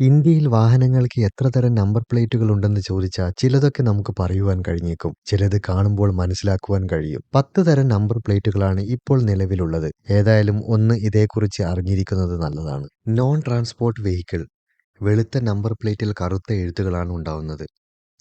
ഇന്ത്യയിൽ വാഹനങ്ങൾക്ക് എത്ര തരം നമ്പർ പ്ലേറ്റുകൾ ഉണ്ടെന്ന് ചോദിച്ചാൽ ചിലതൊക്കെ നമുക്ക് പറയുവാൻ കഴിഞ്ഞേക്കും. ചിലത് കാണുമ്പോൾ മനസ്സിലാക്കുവാൻ കഴിയും. പത്ത് തരം നമ്പർ പ്ലേറ്റുകളാണ് ഇപ്പോൾ നിലവിലുള്ളത്. ഏതായാലും ഒന്ന് ഇതേക്കുറിച്ച് അറിഞ്ഞിരിക്കുന്നത് നല്ലതാണ്. നോൺ ട്രാൻസ്പോർട്ട് വെഹിക്കിൾ വെളുത്ത നമ്പർ പ്ലേറ്റിൽ കറുത്ത എഴുത്തുകളാണ് ഉണ്ടാവുന്നത്.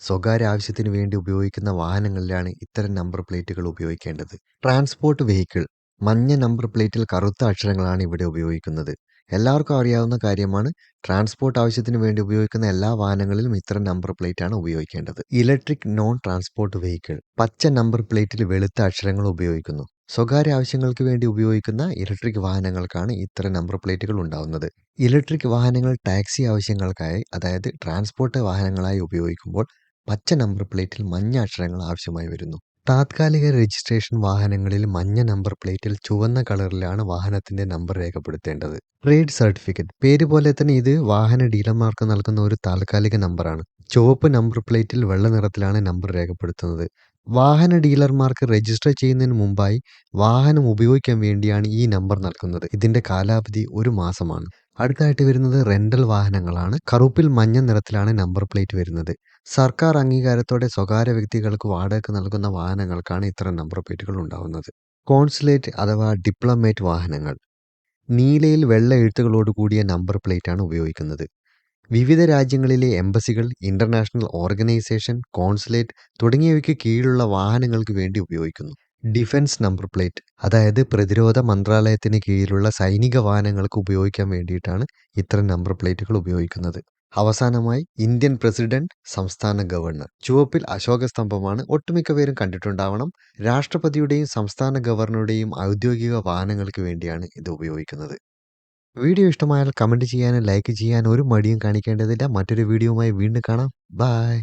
സ്വകാര്യ ആവശ്യത്തിന് വേണ്ടി ഉപയോഗിക്കുന്ന വാഹനങ്ങളിലാണ് ഇത്തരം നമ്പർ പ്ലേറ്റുകൾ ഉപയോഗിക്കേണ്ടത്. ട്രാൻസ്പോർട്ട് വെഹിക്കിൾ മഞ്ഞ നമ്പർ പ്ലേറ്റിൽ കറുത്ത അക്ഷരങ്ങളാണ് ഇവിടെ ഉപയോഗിക്കുന്നത്. എല്ലാവർക്കും അറിയാവുന്ന കാര്യമാണ്. ട്രാൻസ്പോർട്ട് ആവശ്യത്തിന് വേണ്ടി ഉപയോഗിക്കുന്ന എല്ലാ വാഹനങ്ങളിലും ഇത്തരം നമ്പർ പ്ലേറ്റ് ആണ് ഉപയോഗിക്കേണ്ടത്. Electric non transport vehicle. പച്ച നമ്പർ പ്ലേറ്റിൽ വെളുത്ത അക്ഷരങ്ങൾ ഉപയോഗിക്കുന്നു. സ്വകാര്യ ആവശ്യങ്ങൾക്ക് വേണ്ടി ഉപയോഗിക്കുന്ന ഇലക്ട്രിക് വാഹനങ്ങൾക്കാണ് ഇത്തരം നമ്പർ പ്ലേറ്റുകൾ ഉണ്ടാകുന്നത് ഇലക്ട്രിക് വാഹനങ്ങൾ ടാക്സി ആവശ്യങ്ങൾക്കായി അതായത് ട്രാൻസ്പോർട്ട് വാഹനങ്ങളായി ഉപയോഗിക്കുമ്പോൾ പച്ച നമ്പർ പ്ലേറ്റിൽ മഞ്ഞ അക്ഷരങ്ങൾ ആവശ്യമായി വരുന്നു. താത്കാലിക രജിസ്ട്രേഷൻ വാഹനങ്ങളിൽ മഞ്ഞ നമ്പർ പ്ലേറ്റിൽ ചുവന്ന കളറിലാണ് വാഹനത്തിന്റെ നമ്പർ രേഖപ്പെടുത്തേണ്ടത്. Trade certificate. പേര് പോലെ തന്നെ ഇത് വാഹന ഡീലർമാർക്ക് നൽകുന്ന ഒരു താൽക്കാലിക നമ്പറാണ്. ചുവപ്പ് നമ്പർ പ്ലേറ്റിൽ വെള്ള നിറത്തിലാണ് നമ്പർ രേഖപ്പെടുത്തുന്നത്. വാഹന ഡീലർമാർക്ക് രജിസ്റ്റർ ചെയ്യുന്നതിന് മുമ്പായി വാഹനം ഉപയോഗിക്കാൻ വേണ്ടിയാണ് ഈ നമ്പർ നൽകുന്നത്. ഇതിന്റെ കാലാവധി ഒരു മാസമാണ്. അടുത്തായിട്ട് വരുന്നത് റെന്റൽ വാഹനങ്ങളാണ്. കറുപ്പിൽ മഞ്ഞ നിറത്തിലാണ് നമ്പർ പ്ലേറ്റ് വരുന്നത്. സർക്കാർ അംഗീകാരത്തോടെ സ്വകാര്യ വ്യക്തികൾക്ക് വാടകയ്ക്ക് നൽകുന്ന വാഹനങ്ങൾക്കാണ് ഇത്തരം നമ്പർ പ്ലേറ്റുകൾ ഉണ്ടാവുന്നത്. കോൺസുലേറ്റ് അഥവാ ഡിപ്ലോമേറ്റ് വാഹനങ്ങൾ. നീലയിൽ വെള്ള എഴുത്തുകളോട് കൂടിയ നമ്പർ പ്ലേറ്റാണ് ഉപയോഗിക്കുന്നത്. വിവിധ രാജ്യങ്ങളിലെ എംബസികൾ ഇന്റർനാഷണൽ ഓർഗനൈസേഷൻ കോൺസുലേറ്റ് തുടങ്ങിയവയ്ക്ക് കീഴിലുള്ള വാഹനങ്ങൾക്ക് വേണ്ടി ഉപയോഗിക്കുന്നു. ഡിഫൻസ് നമ്പർ പ്ലേറ്റ് അതായത് പ്രതിരോധ മന്ത്രാലയത്തിന് കീഴിലുള്ള സൈനിക വാഹനങ്ങൾക്ക് ഉപയോഗിക്കാൻ വേണ്ടിയിട്ടാണ് ഇത്തരം നമ്പർ പ്ലേറ്റുകൾ ഉപയോഗിക്കുന്നത്. അവസാനമായി ഇന്ത്യൻ പ്രസിഡന്റ് സംസ്ഥാന ഗവർണർ. ചുവപ്പിൽ അശോക സ്തംഭമാണ് ഒട്ടുമിക്ക പേരും കണ്ടിട്ടുണ്ടാവണം. രാഷ്ട്രപതിയുടെയും സംസ്ഥാന ഗവർണറുടെയും ഔദ്യോഗിക വാഹനങ്ങൾക്ക് വേണ്ടിയാണ് ഇത് ഉപയോഗിക്കുന്നത്. വീഡിയോ ഇഷ്ടമായാൽ കമന്റ് ചെയ്യാനും ലൈക്ക് ചെയ്യാനും ഒരു മടിയും കാണിക്കേണ്ടതില്ല. മറ്റൊരു വീഡിയോയുമായി വീണ്ടും കാണാം. ബായ്